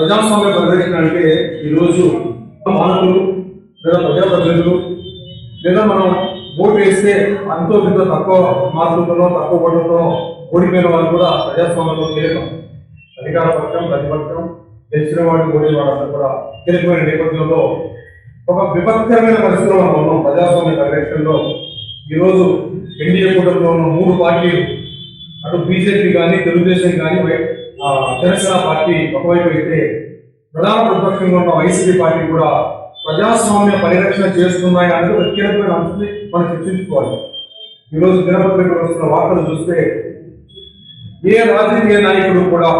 ప్రజాస్వామ్య పరిరక్షణ అంటే ఈరోజు పాలకులు లేదా ప్రజాప్రతినిధులు లేదా మనం ఓటు వేస్తే అంతో ఇంతో తక్కువ మార్కులతో తక్కువ ఓట్లతో ఓడిపోయిన వాళ్ళు కూడా ప్రజాస్వామ్యంలో కీలకం అధికార పక్షం ప్రతిపక్షం గెలిచిన వాడు ఓడిన వాళ్ళంతా కూడా కీలకమైన నేపథ్యంలో ఒక విపత్కరమైన పరిస్థితిలో మనం ఉన్నాం. ప్రజాస్వామ్య పరిరక్షణలో ఈరోజు ఎన్డీఏ కూటమిలో ఉన్న మూడు పార్టీలు అటు బీజేపీ కానీ తెలుగుదేశం కానీ జనసేన పార్టీ ఒకవైపు అయితే ప్రధాన ప్రతిపక్షంగా ఉన్న వైసీపీ పార్టీ కూడా ప్రజాస్వామ్య పరిరక్షణ చేస్తున్నాయి అనేది ఒక కీలకమైన అంశాన్ని మనం చర్చించుకోవాలి. ఈరోజు దినపత్రికలు వస్తున్న వార్తలు చూస్తే ఏ రాజకీయ నాయకుడు కూడా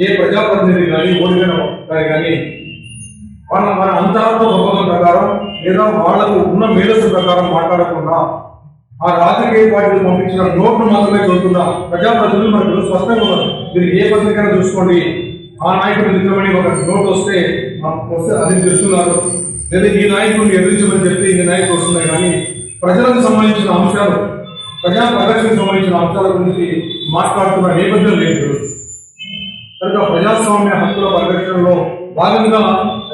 ఏ ప్రజాప్రతినిధి కానీ ఓడిపోయిన కానీ వాళ్ళ మన అంతరాత్మ ప్రకారం లేదా వాళ్ళకు ఉన్న మేధస్సు ప్రకారం మాట్లాడకుండా ఆ రాత్రికి వాటిని పంపించిన నోట్లు మాత్రమే చదువుతున్నా ప్రజాప్రతినిధులు మనకు స్పష్టంగా ఉన్నారు. మీరు ఏ పత్రికైనా చూసుకోండి. ఆ నాయకుడు నిజమని ఒక నోట్ వస్తే వస్తే అది చేస్తున్నారు. లేదా ఈ నాయకుడిని ఎదిరించమని చెప్తే ఈ నాయకులు వస్తున్నాయి కానీ ప్రజలకు సంబంధించిన అంశాలు ప్రజా పరిరక్షణకు సంబంధించిన అంశాల గురించి మాట్లాడుతున్న నేపథ్యం లేదు. కనుక ప్రజాస్వామ్య హక్కుల పరిరక్షణలో భాగంగా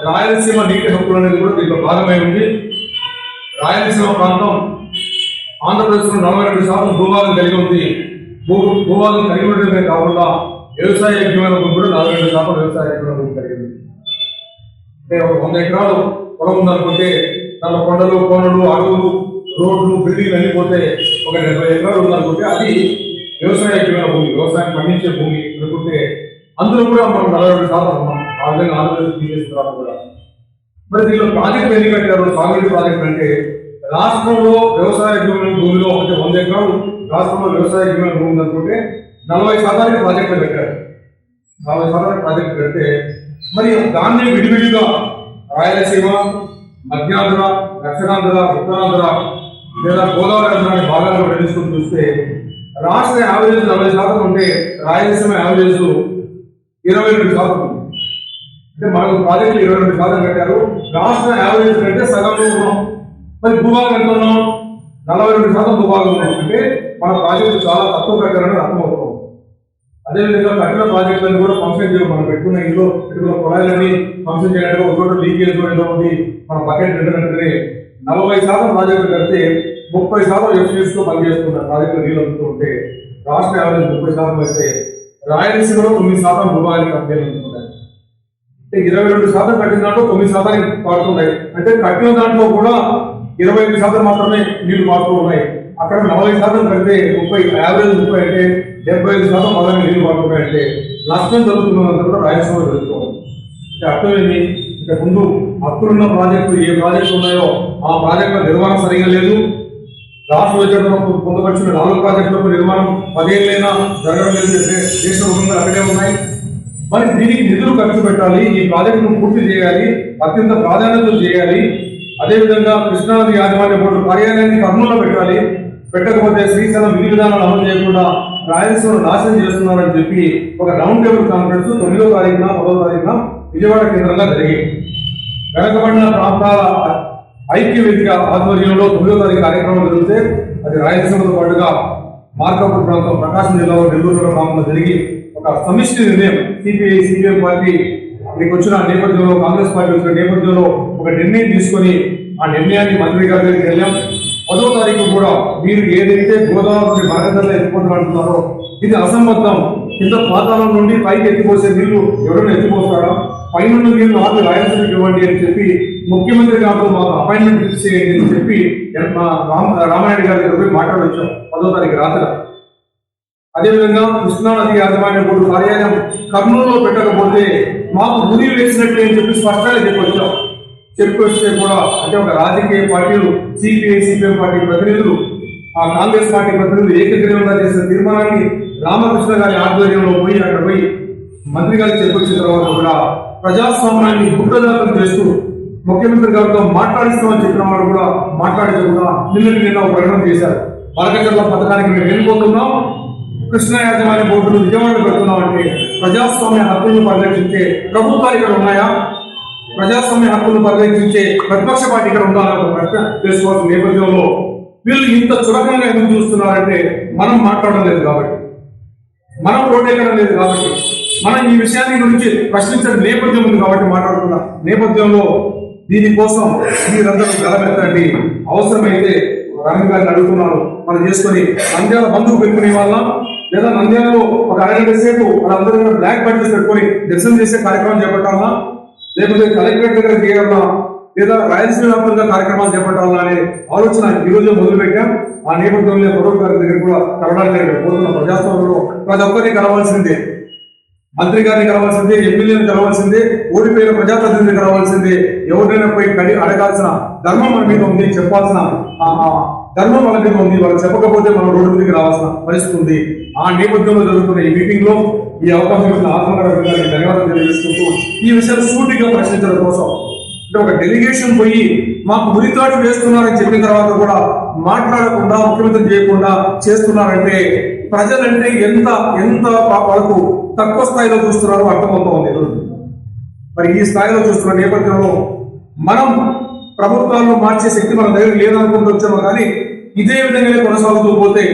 రాయలసీమ నీటి హక్కులు అనేది కూడా దీంట్లో భాగమై ఉంది. రాయలసీమ ప్రాంతం ఆంధ్రప్రదేశ్లో నలభై రెండు శాతం భూభాగం కలిగి ఉంది. భూ భూభాగం కలిగి ఉండడమే కాకుండా వ్యవసాయ యోగ్యమైన భూమి కూడా నలభై రెండు శాతం వ్యవసాయ యోగ్యమైన భూమి కలిగి ఉంది. అంటే ఒక వంద ఎకరాలు పొలం ఉందనుకుంటే దాంట్లో కొండలు కోనలు అడవులు రోడ్లు బిల్డింగ్లు అన్ని పోతే ఒక డెబ్బై ఎకరాలు ఉందనుకుంటే అది వ్యవసాయ యజ్ఞమైన భూమి వ్యవసాయం పండించే భూమి అనుకుంటే అందులో కూడా మనం నలభై రెండు శాతం ఉన్నాం. ఆ విధంగా ఆంధ్రప్రదేశ్ తీసేసిన తర్వాత కూడా. మరి దీనిలో ప్రాజెక్టులు ఎన్ని కట్టారు? సాగునీటి ప్రాజెక్టులు అంటే రాష్ట్రంలో వ్యవసాయ యోగ్యమైన భూమిలో అంటే వంద ఎకరాలు రాష్ట్రంలో వ్యవసాయ యోగ్యమైన భూమి ఉందనుకుంటే నలభై శాతానికి ప్రాజెక్టులు పెట్టారు. నలభై శాతానికి ప్రాజెక్టు పెడితే మరి దాన్ని విడివిడిగా రాయలసీమ మధ్యాంధ్ర దక్షిణాంధ్ర ఉత్తరాంధ్ర లేదా గోదావరి అంధ్రాన్ని అనే భాగాల్లో చూస్తే రాష్ట్ర యావరేజ్ నలభై శాతం ఉంటే రాయలసీమ యావరేజ్ ఇరవై రెండు శాతం ఉంది. అంటే మనకు ప్రాజెక్టులు ఇరవై రెండు శాతం కట్టారు. రాష్ట్ర యావరేజ్ కంటే సగం ఉన్నాం. మరి భూభాగం ఎంత ఉన్నాం? నలభై రెండు శాతం భూభాగం ఉన్నాం. అంటే మన ప్రాజెక్టు చాలా తక్కువ కట్టాలని అర్థమవుతుంది అదేవిధంగా కట్టిన ప్రాజెక్టులను కూడా ఫంక్షన్ చేయడం మనం పెట్టుకున్న ఇంట్లో పెట్టుకున్న కుళాయిలని ఫంక్షన్ చేయడానికి ఒకటి లీకేజ్ కూడా ఉంది. మన బకెట్ ఏంటంటే నలభై శాతం ప్రాజెక్టులు కడితే ముప్పై శాతం ఎఫ్సీఎస్తో పనిచేస్తున్న ప్రాజెక్టులు నీళ్ళు అందుతూ ఉంటే రాష్ట్ర యావరేజ్ ముప్పై శాతం అయితే రాయలసీమలో తొమ్మిది శాతం భూభాగానికి కంపెనీలు అందుతున్నాయి అంటే ఇరవై రెండు శాతం కట్టిన దాంట్లో తొమ్మిది శాతానికి పడుతున్నాయి అంటే కట్టిన దాంట్లో కూడా ఇరవై ఐదు శాతం మాత్రమే నీళ్ళు మారుతూ ఉన్నాయి. అక్కడ నలభై శాతం కడితే ముప్పై యావరేజ్ ముప్పై అంటే డెబ్బై ఐదు శాతం మాత్రమే నీళ్ళు మారుతున్నాయి అంటే నష్టం జరుగుతున్నదంతా కూడా రాయలసీమ జరుగుతుంది అంటే ఏంటి ఇక ముందు హక్కులున్న ప్రాజెక్టులు ఏ ప్రాజెక్టులు ఉన్నాయో ఆ ప్రాజెక్టుల నిర్వహణ సరిగా లేదు. రాష్ట్ర విభజన పొందపరిచిన నాలుగు ప్రాజెక్టులకు నిర్మాణం పదేళ్ళైనా జరగడం లేదు దేశ రూపంగా అక్కడే ఉన్నాయి. మరి దీనికి నిధులు ఖర్చు పెట్టాలి ఈ ప్రాజెక్టును పూర్తి చేయాలి అత్యంత ప్రాధాన్యతలు చేయాలి. అదేవిధంగా కృష్ణానది యాజమాన్య బోర్డు కార్యాలయాన్ని కర్నూలులో పెట్టాలి. పెట్టకపోతే శ్రీశైలం విధి విధానాలు అమలు చేయకుండా రాయలసీమ నాశనం చేస్తున్నారని చెప్పి ఒక రౌండ్ టేబుల్ కాన్ఫరెన్స్ తొమ్మిదో తారీఖున పదో తారీఖున విజయవాడ కేంద్రంగా జరిగింది. వెనకబడిన ప్రాంతాల ఐక్య వేదిక ఆధ్వర్యంలో తొమ్మిదో తారీఖు కార్యక్రమం జరిగితే అది రాయలసీమతో పాటుగా మార్కాపూర్ ప్రాంతం ప్రకాశం జిల్లాలో నెల్లూరు ప్రాంతంలో జరిగి ఒక సమిష్టి నిర్ణయం సిపిఐ సిపిఎం పార్టీ ఇక్కడికి వచ్చిన నేపథ్యంలో కాంగ్రెస్ పార్టీ వచ్చిన నేపథ్యంలో ఒక నిర్ణయం తీసుకొని ఆ నిర్ణయాన్ని మంత్రి గారి దగ్గరికి వెళ్ళాం. పదో తారీఖు కూడా మీరు ఏదైతే గోదావరి నుండి భారతదేశంలో ఎత్తిపోతున్నట్టున్నారో ఇది అసంబద్ధం. కింద పాతాళం నుండి పైకి ఎత్తిపోసే నీళ్ళు ఎవరైనా ఎత్తిపోస్తారా? పైన నీళ్ళు ఆపి రాయలసీమకి ఇవ్వండి అని చెప్పి ముఖ్యమంత్రి గారు మాకు అపాయింట్మెంట్ ఫిక్స్ చేయండి అని చెప్పి మా రామ రామారెడ్డి గారి దగ్గర పోయి మాట్లాడొచ్చాం పదో తారీఖు రాత్రి. అదేవిధంగా కృష్ణానది యాజమాన్య బోర్డు కార్యాలయం కర్నూలులో పెట్టకపోతే మాకు గురి వేసినట్లే అని చెప్పి స్పష్టంగా చెప్పొచ్చాం చెప్పొస్తే కూడా అంటే ఒక రాజకీయ పార్టీలు సిపిఐ సిపిఎం పార్టీ ప్రతినిధులు ఆ కాంగ్రెస్ పార్టీ ప్రతినిధులు ఏకగ్రీవంగా చేసిన తీర్మానాన్ని రామకృష్ణ గారి ఆధ్వర్యంలో పోయి అక్కడ పోయి మంత్రి గారు చెప్పొచ్చిన తర్వాత కూడా ప్రజాస్వామ్యాన్ని గుట్టదాపం చేస్తూ ముఖ్యమంత్రి గారితో మాట్లాడిస్తామని చెప్పిన వారు కూడా మాట్లాడకుండా నిన్న నిన్న ఒక ప్రకటన చేశారు. పలకచర్ల పథకానికి మేము వెళ్ళిపోతున్నాం కృష్ణ యాజమాన్య బోర్డును విజయవాడ పెడుతున్నాం అంటే ప్రజాస్వామ్య హక్కులను పరిరక్షించే ప్రభుత్వాలు ఇక్కడ ఉన్నాయా? ప్రజాస్వామ్య హక్కులను పరిరక్షించే ప్రతిపక్ష పార్టీ ఇక్కడ ఉండాలని ఒక ప్రశ్న చేసుకోవాల్సిన నేపథ్యంలో వీళ్ళు ఇంత చులకంగా ఎందుకు చూస్తున్నారంటే మనం మాట్లాడడం లేదు కాబట్టి. మనం ఓటేయడం లేదు కాబట్టి. మనం ఈ విషయాన్ని గురించి ప్రశ్నించిన నేపథ్యం ఉంది కాబట్టి మాట్లాడుతున్నాం నేపథ్యంలో దీనికోసం మీరందరూ గలమెత్తండి. అవసరమైతే రంగ గారిని అడుగుతున్నాను. మనం చేసుకొని నంద్యాల బంధువు పెట్టుకునే వాళ్ళం. లేదా నంద్యాలలో ఒక అరగంట సేపు వాళ్ళందరూ బ్లాక్ బడ్జెట్ పెట్టుకొని దర్శనం చేసే కార్యక్రమం చేపట్టాలా? లేకపోతే కలెక్టరేట్ దగ్గర చేయాలా లేదా రాయలసీమ వ్యాప్తంగా కార్యక్రమాలు చేపట్టాలా అనే ఆలోచన ఈ రోజు మొదలుపెట్టాం. ఆ నేపథ్యంలో ఫరూక్ గారి దగ్గర కూడా కలవడానికి పోతున్న ప్రజాస్వామ్యంలో ప్రతి ఒక్కరిని కలవాల్సిందే. మంత్రి గారిని కలవాల్సిందే ఎమ్మెల్యేని కలవాల్సిందే ఓడిపోయిన ప్రజాప్రతినిధిని కలవాల్సిందే. ఎవరినైనా పోయి కడి అడగాల్సిన ధర్మం మన మీద ఉంది చెప్పాల్సిన ఆ, ధర్మం మన మీద ఉంది. వాళ్ళు చెప్పకపోతే మనం రోడ్డు మీదకి రావాల్సిన పరిస్థితి ఉంది. ఆ నేపథ్యంలో జరుగుతున్న ఈ మీటింగ్లో ఈ అవకాశం ఇచ్చిన ఆత్మగారి గారికి ధన్యవాదాలు తెలియజేసుకుంటూ ఈ విషయాలు సూటిగా ప్రశ్నించడం కోసం అంటే ఒక డెలిగేషన్ పోయి మాకు ఉరితాడు వేస్తున్నారని చెప్పిన తర్వాత కూడా మాట్లాడకుండా ముఖ్యమంత్రి చేయకుండా చేస్తున్నారంటే ప్రజలంటే ఎంత ఎంత పా- వాళ్ళకు తక్కువ స్థాయిలో చూస్తున్నారో అర్థమవుతా ఉంది మరి ఈ స్థాయిలో చూస్తున్న నేపథ్యంలో మనం ప్రభుత్వాలను మార్చే శక్తి మన దగ్గర లేదనుకుంటూ వచ్చాము కానీ ఇదే విధంగానే కొనసాగుతూ పోతే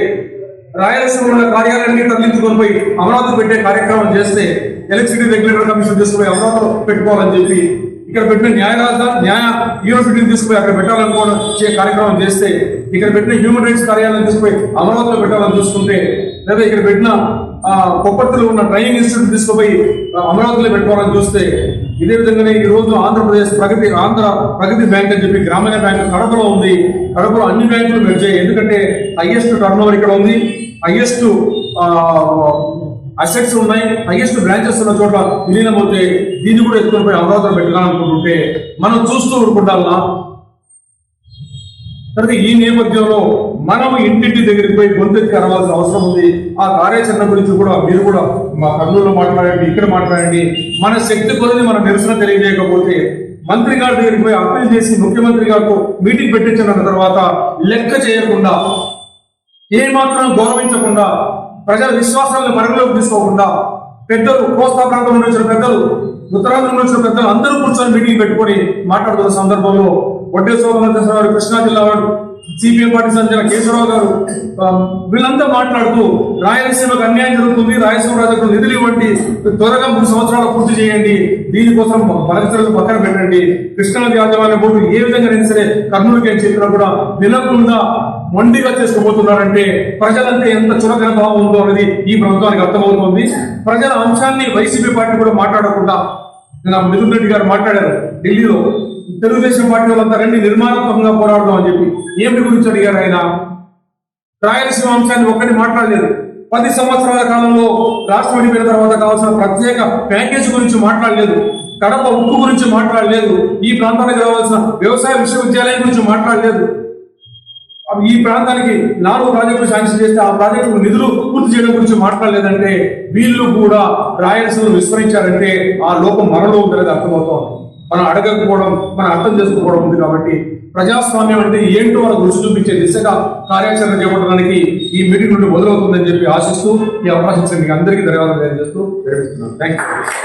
రాయలసీమ ఉన్న కార్యాలయాన్ని తరలించుకొని పోయి అమరావతి పెట్టే కార్యక్రమం చేస్తే ఎలక్ట్రిసిటీ రెగ్యులేటర్ కమిషన్ తీసుకుపోయి అమరావతిలో పెట్టుకోవాలని చెప్పి ఇక్కడ పెట్టిన న్యాయ రాజధాని న్యాయ యూనివర్సిటీని తీసుకుపోయి అక్కడ పెట్టాలనుకోవడం చే కార్యక్రమం చేస్తే ఇక్కడ పెట్టిన హ్యూమన్ రైట్స్ కార్యాలయం తీసుకుపోయి అమరావతిలో పెట్టాలని చూసుకుంటే లేదా ఇక్కడ పెట్టిన ఆ, కొప్పర్తిలో ఉన్న ట్రైనింగ్ ఇన్స్టిట్యూట్ తీసుకుపోయి అమరావతిలో పెట్టుకోవాలని చూస్తే ఇదే విధంగానే ఈ రోజు ఆంధ్రప్రదేశ్ ప్రగతి ఆంధ్ర ప్రగతి బ్యాంక్ అని చెప్పి గ్రామీణ బ్యాంక్ కడపలో ఉంది. కడపలో అన్ని బ్యాంకులు మెర్జాయి ఎందుకంటే హైయెస్ట్ టర్న్ ఓవర్ ఇక్కడ ఉంది. హైయెస్ట్ అసెట్స్ ఉన్నాయి. హైయెస్ట్ బ్రాంచెస్ ఉన్న చోట్ల విలీనం అవుతే దీన్ని కూడా ఎత్తుకొని పోయి అమరావతిలో పెట్టాలనుకుంటుంటే మనం చూస్తూ ఊరుకుంటామా తర్వాత ఈ నేపథ్యంలో మనం ఇంటింటి దగ్గరికి పోయి గొంతెత్తి అరవాల్సిన అవసరం ఉంది. ఆ కార్యాచరణ గురించి కూడా మీరు కూడా మా కర్నూలులో మాట్లాడండి ఇక్కడ మాట్లాడండి. మన శక్తి కొద్ది మన నిరసన తెలియజేయకపోతే మంత్రి గారి దగ్గరికి పోయి అప్పీల్ చేసి ముఖ్యమంత్రి గారితో మీటింగ్ పెట్టించిన తర్వాత లెక్క చేయకుండా ఏమాత్రం గౌరవించకుండా ప్రజల విశ్వాసాలను పరిగణలోకి తీసుకోకుండా పెద్దలు కోస్తా ప్రాంతం వచ్చిన పెద్దలు ఉత్తరాంధ్రంలో వచ్చిన పెద్దలు అందరూ కూర్చొని మీటింగ్ పెట్టుకొని మాట్లాడుతున్న సందర్భంలో వడ్డే సోమనాథేశ్వర గారు కృష్ణా జిల్లా వాడు. సిపిఎం పార్టీ సంచలన కేశవరావు గారు వీళ్ళంతా మాట్లాడుతూ రాయలసీమకు అన్యాయం జరుగుతుంది రాయలసీమ రాజకు నిధులు ఇవ్వండి త్వరగా మూడు సంవత్సరాలు పూర్తి చేయండి దీనికోసం బలచరలు పక్కన పెట్టండి. కృష్ణానది యాజమాన్య బోర్డు ఏ విధంగా అయినా సరే కర్నూలుకి అని చెప్పినా కూడా వినకుండా మొండిగా చేసుకోబోతున్నారంటే ప్రజలంటే ఎంత చులకన భావం ఉందో అనేది ఈ ప్రభుత్వానికి అర్థమవుతోంది. ప్రజల అంశాన్ని వైసీపీ పార్టీ కూడా మాట్లాడకుండా నిన్న మిథున్ రెడ్డి గారు మాట్లాడారు ఢిల్లీలో. తెలుగుదేశం పార్టీ వాళ్ళంతా రండి నిర్మాణాత్మకంగా పోరాడదాం అని చెప్పి. ఏమిటి గురించి అడిగారు ఆయన? రాయలసీమ అంశాన్ని ఒక్కటి మాట్లాడలేదు. పది సంవత్సరాల కాలంలో రాష్ట్రం విడిపోయిన తర్వాత కావాల్సిన ప్రత్యేక ప్యాకేజ్ గురించి మాట్లాడలేదు. కడప ఉక్కు గురించి మాట్లాడలేదు. ఈ ప్రాంతానికి కావాల్సిన వ్యవసాయ విశ్వవిద్యాలయం గురించి మాట్లాడలేదు. ఈ ప్రాంతానికి నాలుగు ప్రాజెక్టులు శాంక్షన్ చేస్తే ఆ ప్రాజెక్టులు నిధులు పూర్తి చేయడం గురించి మాట్లాడలేదంటే వీళ్ళు కూడా రాయలసీమను విస్మరించారంటే ఆ లోపం మనలో ఉందనేది అర్థమవుతోంది. మనం అడగకపోవడం మనం అర్థం చేసుకోవడం ఉంది కాబట్టి ప్రజాస్వామ్యం అంటే ఏంటో వాళ్ళకు రుచి చూపించే దిశగా కార్యాచరణ చేపట్టడానికి ఈ మీటింగ్ నుండి మొదలవుతుందని చెప్పి ఆశిస్తూ ఈ అవకాశం మీకు అందరికీ ధన్యవాదాలు తెలియజేస్తూ థ్యాంక్ యూ